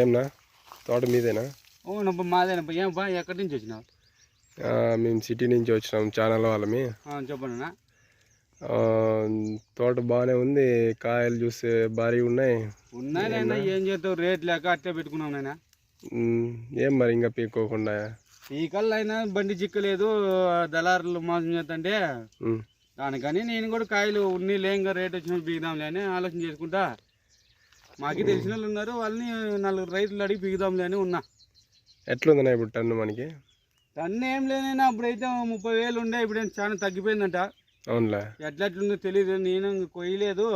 ఏమన్నా? తోట మీదేనా? అవునబ్బా మాదేనబ్బా. ఏం బా ఎక్కడి నుంచి వచ్చినావు? మేము సిటీ నుంచి వచ్చినాం ఛానల్ వాళ్ళమి. చెప్పండి తోట బాగానే ఉంది కాయలు చూస్తే భారీ ఉన్నాయి. ఉన్నాయి నాయన ఏం చేస్తావు? రేట్ లేక అట్టే పెట్టుకున్నాం నాయన. ఏం మరి ఇంకా పీక్కోకుండా? ఈ కళ్ళు అయినా బండి చిక్కలేదు దళారులు మోసం చేస్తుంటే. దానికని నేను కూడా కాయలు ఉన్ని లేంగా రేట్ వచ్చిన బిగుదాంలే అని ఆలోచన చేసుకుంటా. మాకి తెలిసిన వాళ్ళు ఉన్నారు వాళ్ళని నలుగురు రైతులు అడిగి బిగుదాంలే అని ఉన్నా. ఎట్లుందన్నా ఇప్పుడు టన్ను మనకి? టన్ను ఏం లేనైనా అప్పుడైతే ముప్పై వేలు ఉండే ఇప్పుడు చాలా తగ్గిపోయిందంట. అవునులే. ఎట్లెట్లుందో తెలియదు నేను ఇంక కొయ్యలేదు.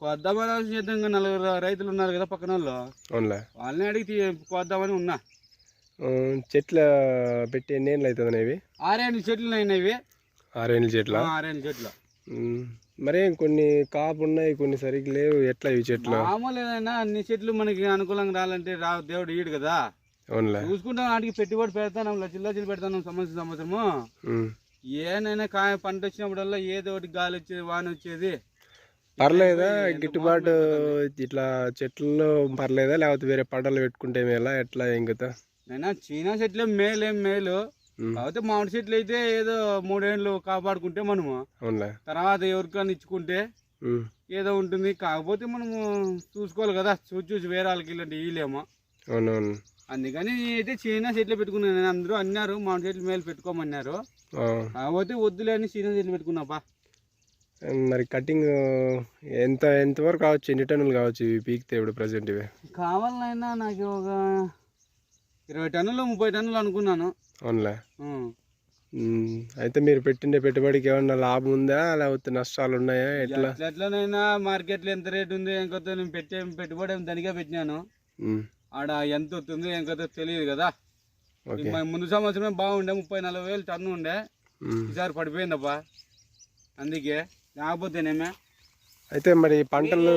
కొద్దామని ఆలోచన చేద్దాం ఇంకా నలుగురు రైతులు ఉన్నారు కదా పక్కన వాళ్ళు అవునులే. వాళ్ళని అడిగి తీ- కొద్దామని ఉన్నా. చెట్లు పెట్టి ఎన్ని ఏళ్ళు అవుతుంది ఇవి? ఆరేళ్ళు చెట్లు అయినవి ఆరేళ్ళ చెట్ల? ఆరేళ్ళు చెట్లు. మరి కొన్ని కాపు ఉన్నాయి కొన్ని సరిగ్గా లేవు. ఎట్లా ఇవి చెట్లు? మామూలుగా అన్ని చెట్లు మనకి అనుకూలంగా రావాలంటే రా దేవుడు ఈడు కదా. అవునులే. చూసుకుంటాం వాటికి పెట్టుబడి పెడతాను లక్షలు లక్షలు పెడతాను సంవత్సరం సంవత్సరము. ఏనైనా కాయ పంట వచ్చినప్పుడల్లా ఏదో ఒకటి గాలి వచ్చేది వాన వచ్చేది. పర్లేదా? గిట్టుబాటు ఇట్లా చెట్లలో పర్లేదా? లేకపోతే వేరే పంటలు పెట్టుకుంటే మేలా? ఎట్లా ఇంకతా నైనా చీనా చెట్లే మేలేం మేలు. కాకపోతే మామిడి చెట్లు అయితే ఏదో మూడేళ్ళు కాపాడుకుంటే మనము. తర్వాత ఎవరికైనా ఇచ్చుకుంటే ఏదో ఉంటుంది. కాకపోతే మనము చూసుకోవాలి కదా. చూసి చూసి వేరే వాళ్ళకి ఇలాంటి అవునవును. అందుకని అయితే చీనా చెట్లు పెట్టుకున్నాను. నేను అందరూ అన్నారు మామిడి చెట్లు మేలు పెట్టుకోమన్నారు. కాకపోతే వద్దులే అని చీనా చెట్లు పెట్టుకున్నాపా. మరి కటింగ్ ఎంత ఎంతవరకు కావచ్చు? ఎన్ని టన్నులు కావచ్చు ఇవి పీకితే ఇప్పుడు ప్రజెంట్ ఇవి? కావాలనైనా నాకు ఒక ఇరవై టన్నులు ముప్పై టన్నులు అనుకున్నాను. అవునులే. అయితే మీరు పెట్టిండే పెట్టుబడికి ఏమన్నా లాభం ఉందా? లేకపోతే నష్టాలు ఉన్నాయా? ఎట్లా? ఎట్లా ఎట్లనైనా మార్కెట్లో ఎంత రేట్ ఉంది ఏం కొత్త నేను పెట్టే పెట్టుబడి ఏమో దానికే పెట్టినాను. ఆడ ఎంత వస్తుంది ఏం కొత్త తెలియదు కదా. ముందు సంవత్సరమే బాగుండే ముప్పై నలభై వేలు టన్ను ఉండే. ఈసారి పడిపోయిందబ్బా. అందుకే లేకపోతేనేమే అయితే మరి పంటలు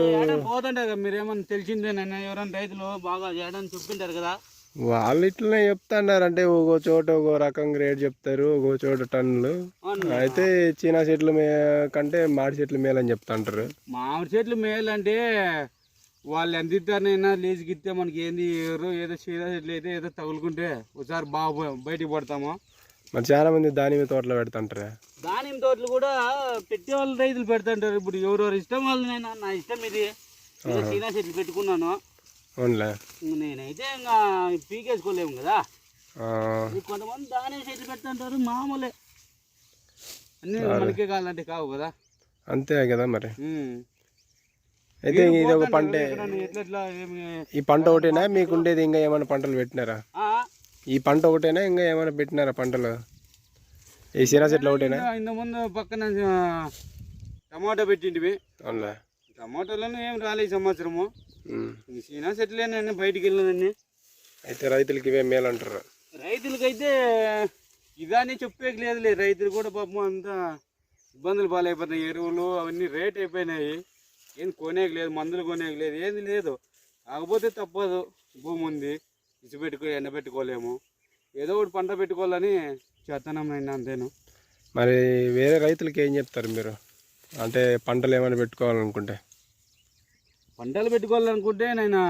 పోతుంటారు కదా మీరేమన్నా తెలిసిందేనన్నా ఎవరైనా రైతులు బాగా చేయడానికి చెప్తుంటారు కదా. వాళ్ళు ఇట్లనే చెప్తున్నారు. అంటే ఒక్కో చోట ఒక్కో రకంగా రేట్ చెప్తారు. ఒక్కో చోట టన్నులు. అయితే చీనా చెట్లు మే కంటే మాడి చెట్లు మేలని చెప్తాంటారు. మామిడి చెట్లు మేలు అంటే వాళ్ళు ఎంత ఇస్తారనైనా లీజుకి ఇస్తే మనకి ఏంది ఎవరు ఏదో చీర చెట్లు అయితే ఏదో తగులుకుంటే ఒకసారి బాగా బయటికి పడతాము. మరి చాలా మంది దానిమ్మ తోటలో పెడతాంటారు? దానిమ్మ తోటలు కూడా పెట్టే వాళ్ళు రైతులు పెడతాంటారు. ఇప్పుడు ఎవరెవరు ఇష్టం వాళ్ళనైనా నా ఇష్టం ఇది. చీనా చెట్లు పెట్టుకున్నాను. అవునులే. నేనైతే ఇంకా పీకేసుకోలేము కదా. కొంతమంది దాని చెట్లు పెడుతుంటారు మామూలే. అన్నీ మనకే కావాలంటే కావు కదా. అంతే కదా మరి. అయితే ఇది ఒక పంటే. ఈ పంట ఒకటేనా? మీకు ఉండేది ఇంకా ఏమైనా పంటలు పెట్టినారా? ఈ పంట ఒకటేనా? ఇంకా ఏమైనా పెట్టినారా పంటలు? ఈ చీనా చెట్లు ఒకటేనా? ఇంత- ఇంత ముందు పక్కన టమాటా పెట్టింటివి. అవునులే. టమాటాలను ఏం రాలే ఈ సంవత్సరము. సీనా చెట్లేనండి బయటికి వెళ్ళినదండి అయితే రైతులకి ఇవే మేలు అంటారు రైతులకైతే ఇదాన్ని చెప్పేకి లేదులే. రైతులు కూడా పాపం అంతా ఇబ్బందులు పాలైపోతున్నాయి. ఎరువులు అవన్నీ రేట్ అయిపోయినాయి. ఏం కొనేకి లేదు మందులు కొనేకి లేదు ఏది లేదు. కాకపోతే తప్పదు. భూమి ఉంది. ఇసు పెట్టుకో ఎండ పెట్టుకోలేము. ఏదో ఒకటి పంట పెట్టుకోవాలని చేతనం అంతేను. మరి వేరే రైతులకి ఏం చెప్తారు మీరు? అంటే పంటలు ఏమైనా పెట్టుకోవాలనుకుంటే. పంటలు పెట్టుకోవాలనుకుంటే నేను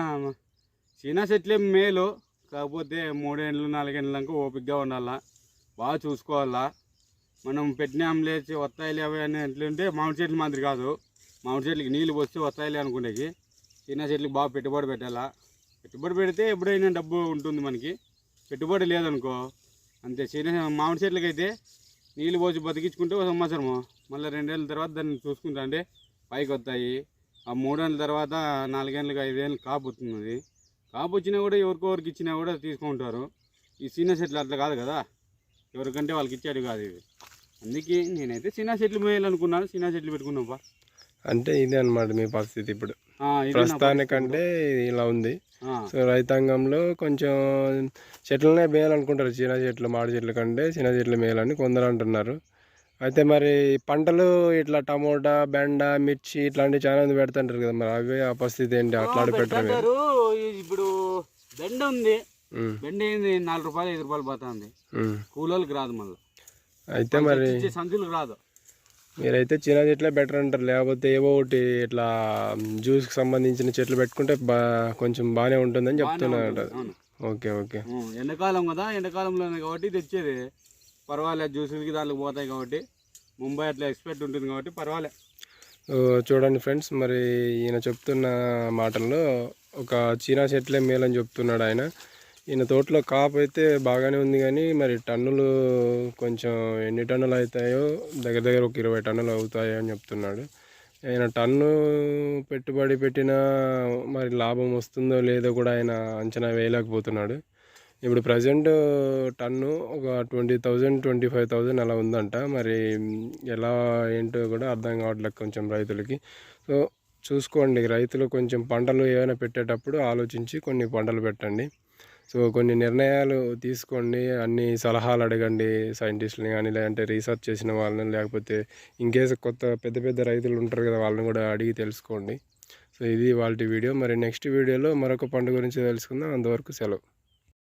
చీనా చెట్లే మేలు. కాకపోతే మూడేళ్ళు నాలుగేళ్ళకు ఓపికగా ఉండాలా? బాగా చూసుకోవాలా? మనం పెట్టినాం లేచి వస్తాయిలే అవి అని ఎట్లుంటే మామిడి చెట్లు మాదిరి కాదు. మామిడి చెట్లకి నీళ్ళు పోస్తే వస్తాయిలే అనుకునేకి. చిన్న చెట్లకి బాగా పెట్టుబడి పెట్టాలా? పెట్టుబడి పెడితే ఎప్పుడైనా డబ్బు ఉంటుంది మనకి. పెట్టుబడి లేదనుకో. అంతే చిన్న మామిడి చెట్లకి అయితే నీళ్ళు పోసి బతికించుకుంటే ఒక సంవత్సరము. మళ్ళీ రెండేళ్ళ తర్వాత దాన్ని చూసుకుంటా అంటే పైకి వస్తాయి. ఆ మూడేళ్ళ తర్వాత నాలుగేళ్ళకి ఐదేళ్ళు కాపు వస్తుంది కాపు వచ్చినా కూడా ఎవరికొవరికి ఇచ్చినా కూడా తీసుకుంటారు. ఈ చిన్న చెట్లు అట్లా కాదు కదా. ఎవరికంటే వాళ్ళకి ఇచ్చాడు కాదు ఇది అందుకే నేనైతే చిన్న చెట్లు మేయాలనుకున్నాను. చిన్న చెట్లు పెట్టుకున్నాపా అంటే ఇదే అన్నమాట మీ పరిస్థితి ఇప్పుడు. ప్రస్తుతానికంటే ఇలా ఉంది. సో రైతాంగంలో కొంచెం చెట్లనే మేయాలనుకుంటారు. చిన్న చెట్లు మాడి చెట్ల కంటే చిన్న చెట్లు మేయాలని కొందరు అంటున్నారు. అయితే మరి పంటలు ఇట్లా టమోటా బెండ మిర్చి ఇట్లాంటివి చాలా మంది పెడుతుంటారు కదా మరి అవి ఆ పరిస్థితి ఏంటి? అట్లాంటి పెట్టరు ఇప్పుడు బెండ ఉంది. బెండ ఏంది? నాలుగు రూపాయలు ఐదు రూపాయలు పోతుంది. కూలోళ్ళకి రాదు మళ్ళీ. అయితే మరి సంచులకు రాదు. మీరైతే చిన్న చెట్లే బెటర్ అంటారు. లేకపోతే ఏవో ఒకటి ఇట్లా జ్యూస్కి సంబంధించిన చెట్లు పెట్టుకుంటే బా కొంచెం బాగానే ఉంటుందని చెప్తున్నారు ఓకే ఓకే. ఎండాకాలం కదా. ఎండాకాలంలోనే కాబట్టి తెచ్చేది. పర్వాలేదు జ్యూసులకి దాంట్లో పోతాయి కాబట్టి. ముంబై అట్లా ఎక్స్పెక్ట్ ఉంటుంది కాబట్టి పర్వాలేదు చూడండి ఫ్రెండ్స్ మరి ఈయన చెప్తున్న మాటల్లో ఒక చీనా చెట్లే మేలని చెప్తున్నాడు ఆయన. ఈయన తోటలో కాపు అయితే బాగానే ఉంది కానీ మరి టన్నులు కొంచెం ఎన్ని టన్నులు అవుతాయో దగ్గర దగ్గర ఒక ఇరవై టన్నులు అవుతాయో అని చెప్తున్నాడు. ఆయన టన్ను పెట్టుబడి పెట్టినా మరి లాభం వస్తుందో లేదో కూడా ఆయన అంచనా వేయలేకపోతున్నాడు. ఇప్పుడు ప్రజెంట్ టన్ను ఒక twenty thousand twenty five thousand అలా ఉందంట. మరి ఎలా ఏంటో కూడా అర్థం కావట్లేదు కొంచెం రైతులకి. సో చూసుకోండి రైతులు కొంచెం పంటలు ఏమైనా పెట్టేటప్పుడు ఆలోచించి కొన్ని పంటలు పెట్టండి. సో కొన్ని నిర్ణయాలు తీసుకోండి. అన్ని సలహాలు అడగండి సైంటిస్ట్ని కానీ లేదంటే రీసెర్చ్ చేసిన వాళ్ళని లేకపోతే ఇంకేస్ కొత్త పెద్ద పెద్ద రైతులు ఉంటారు కదా వాళ్ళని కూడా అడిగి తెలుసుకోండి. సో ఇది వాళ్ళ వీడియో. మరి నెక్స్ట్ వీడియోలో మరొక పంట గురించి తెలుసుకుందాం. అంతవరకు సెలవు.